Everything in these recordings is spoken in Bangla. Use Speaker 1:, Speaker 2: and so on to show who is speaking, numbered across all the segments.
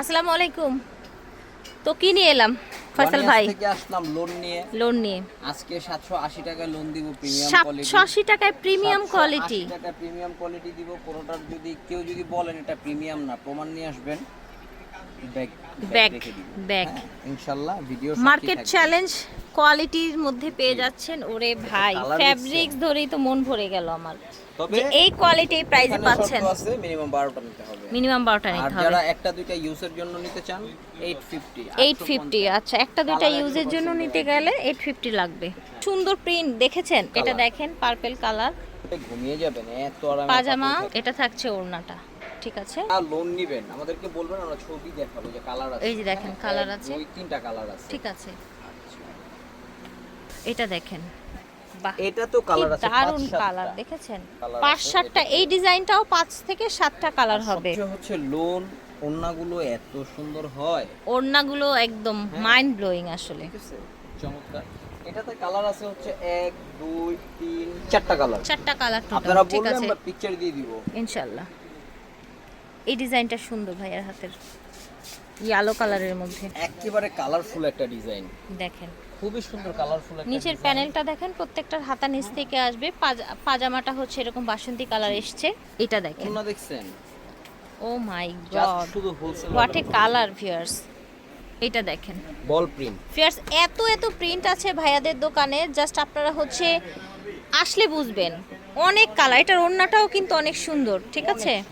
Speaker 1: আসসালামু আলাইকুম। তো কি নিয়ে এলাম? ফয়সাল ভাই।
Speaker 2: থেকে আসলাম লোন নিয়ে।
Speaker 1: লোন নিয়ে।
Speaker 2: আজকে 780 টাকায় লোন দিব প্রিমিয়াম কোয়ালিটি
Speaker 1: সাতশো আশি টাকায় প্রিমিয়াম কোয়ালিটি
Speaker 2: টাকা প্রিমিয়াম কোয়ালিটি দিব। কোনোটার যদি কেউ যদি বলেন এটা প্রিমিয়াম না প্রমাণ নিয়ে আসবেন। দিব।
Speaker 1: ব্যাগ।
Speaker 2: হ্যাঁ, ইনশাআল্লাহ ভিডিও
Speaker 1: মার্কেট চ্যালেঞ্জ কোয়ালিটির মধ্যে পেয়ে যাচ্ছেন ওরে ভাই ফ্যাব্রিক্স ধরেই তো মন ভরে গেল আমার।
Speaker 2: তবে
Speaker 1: এই কোয়ালিটি প্রাইসে পাচ্ছেন।
Speaker 2: আছে মিনিমাম 12টা নিতে হবে।
Speaker 1: মিনিমাম বারোটা
Speaker 2: আর যারা একটা দুইটা ইউজের জন্য নিতে চান 850
Speaker 1: এইট ফিফটি আচ্ছা একটা দুইটা ইউজের জন্য নিতে গেলে এইট ফিফটি লাগবে। সুন্দর প্রিন্ট দেখেছেন? এটা দেখেন পার্পেল কালার
Speaker 2: ঘুমিয়ে যাবেন এত আরামে
Speaker 1: পাজামা এটা থাকছে ওড়নাটা। ঠিক আছে?
Speaker 2: আর লোন নিবেন। আমাদেরকে বলবেন আমরা ছবি দেখাবো যে কালার আছে।
Speaker 1: এই যে দেখেন,
Speaker 2: হ্যাঁ,
Speaker 1: colour
Speaker 2: এক,
Speaker 1: আছে।
Speaker 2: দুই তিনটা কালার আছে।
Speaker 1: ঠিক আছে। এটা দেখেন।
Speaker 2: এটা তো কালার আছে সাতটা।
Speaker 1: কালার দেখেছেন? পাঁচ সাতটা এই ডিজাইনটাও পাঁচ থেকে সাতটা কালার হবে।
Speaker 2: হচ্ছে লোন ওন্নাগুলো এত সুন্দর হয়।
Speaker 1: ওড়নাগুলো একদম
Speaker 2: হ্যাঁ।
Speaker 1: মাইন্ড ব্লোয়িং আসলে।
Speaker 2: ঠিক আছে চমৎকার। এটাতে কালার আছে হচ্ছে এক দুই তিন চারটা কালার
Speaker 1: চারটা কালার
Speaker 2: আপনারা
Speaker 1: আছে।
Speaker 2: আমরা পিকচার দিয়ে দিব।
Speaker 1: ইনশাল্লাহ এই ডিজাইনটা সুন্দর ভাইয়ার হাতের। ইয়েলো কালারের মধ্যে।
Speaker 2: একেবারে কালারফুল একটা ডিজাইন
Speaker 1: দেখেন।
Speaker 2: খুবই সুন্দর কালারফুল একটা
Speaker 1: নিচের প্যানেলটা দেখেন প্রত্যেকটার হাতা নিচ থেকে আসবে। পাজা- পাজামাটা হচ্ছে এরকম বাসন্তী কালার এসছে। এটা দেখেন।
Speaker 2: ওন্না দেখছেন?
Speaker 1: Oh my god.
Speaker 2: শুধু wholesale
Speaker 1: what a colour viewers এটা দেখেন।
Speaker 2: বল প্রিন্ট
Speaker 1: ফিয়ার্স এত এত প্রিন্ট আছে ভাইয়াদের দোকানে জাস্ট আপনারা হচ্ছে আসলে বুঝবেন। অনেক কালার এটার ওড়নাটাও কিন্তু অনেক সুন্দর ঠিক আছে?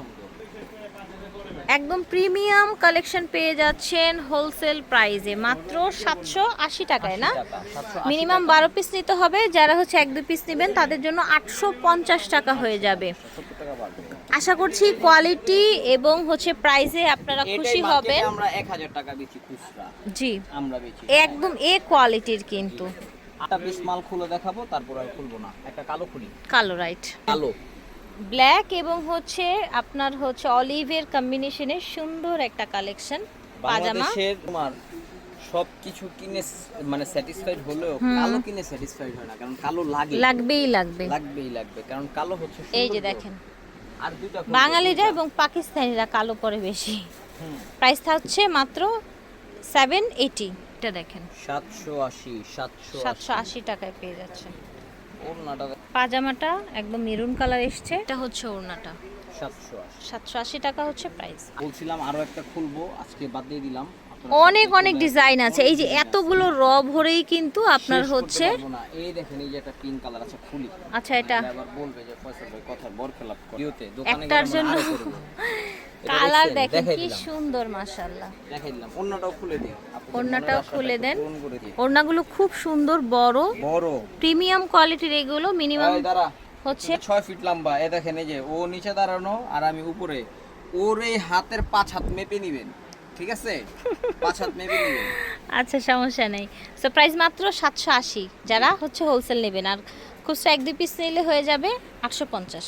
Speaker 1: একদম প্রিমিয়াম কালেকশন পেয়ে যাচ্ছেন হোলসেল প্রাইসে। মাত্র সাতশো আশি টাকায় না? মিনিমাম বারো পিস নিতে হবে। যারা হচ্ছে এক দু পিস নেবেন তাদের জন্য আটশো পঞ্চাশ টাকা হয়ে যাবে। আশা করছি কোয়ালিটি এবং হচ্ছে প্রাইসে আপনারা খুশি হবেন।
Speaker 2: আমরা 1000 টাকা বেচি খুচরা।
Speaker 1: জি।
Speaker 2: আমরা বেচি
Speaker 1: একদম এ কোয়ালিটির কিন্তু।
Speaker 2: আটা পিস মাল খুলে দেখাবো তারপর আর খুলবো না। একটা কালো খুলি।
Speaker 1: কালো রাইট
Speaker 2: কালো।
Speaker 1: ব্ল্যাক এবং হচ্ছে আপনার হচ্ছে অলিভের কম্বিনেশনে সুন্দর একটা কালেকশন পাজামা।
Speaker 2: তোমার সবকিছু কিনে মানে স্যাটিসফাইড হলেও কালো কিনে স্যাটিসফাইড হয় না কারণ কালো লাগে।
Speaker 1: লাগবেই লাগবে।
Speaker 2: লাগবেই লাগবে কারণ কালো হচ্ছে
Speaker 1: এই যে দেখেন
Speaker 2: আর খুলবো,
Speaker 1: বাঙালিরা এবং পাকিস্তানিরা কালো পরে বেশি।
Speaker 2: হুম,
Speaker 1: প্রাইস থাকছে মাত্র সেভেন এইটি এটা দেখেন।
Speaker 2: 780 780
Speaker 1: সাতশো আশি। টাকায় পেয়ে
Speaker 2: ওড়নাটা
Speaker 1: পাজামাটা একদম মেরুন কালার এসছে। এটা হচ্ছে ওড়নাটা।
Speaker 2: 780
Speaker 1: সাতশো আশি টাকা হচ্ছে প্রাইস
Speaker 2: বলছিলাম আরও একটা খুলবো আজকে বাদ দিয়ে দিলাম।
Speaker 1: অনেক অনেক ডিজাইন আছে। এই যে এতগুলো র ভরেই কিন্তু আপনার হচ্ছে
Speaker 2: এই দেখেন এই যে একটা পিঙ্ক কালার আছে খুলি।
Speaker 1: আচ্ছা এটা
Speaker 2: আবার বলবে যে ফয়সাল ভাই কথার বর খেলাপ করে। দোকানে
Speaker 1: একটার জন্য কালার? দেখেন কি সুন্দর মাশাআল্লাহ।
Speaker 2: দেখাই দিলাম। খুলে দিই
Speaker 1: ওড়নাটাও খুলে দেন। ওড়নাগুলো খুব সুন্দর বড়।
Speaker 2: বড়।
Speaker 1: প্রিমিয়াম কোয়ালিটির এগুলো মিনিমাম হচ্ছে
Speaker 2: ছয় ফিট লম্বা। এ দেখেন এই যে ও নিচে দাঁড়ানো আর আমি উপরে। ওর এই হাতের পাঁচ হাত মেপে নিবেন ঠিক আছে? পাঁচ হাত মেপে নিবেন।
Speaker 1: আচ্ছা সমস্যা নেই। সো প্রাইস মাত্র সাতশো আশি। যারা হচ্ছে হোলসেল নেবেন। আর খুচরা এক দুই পিস নিলে হয়ে যাবে আটশো পঞ্চাশ।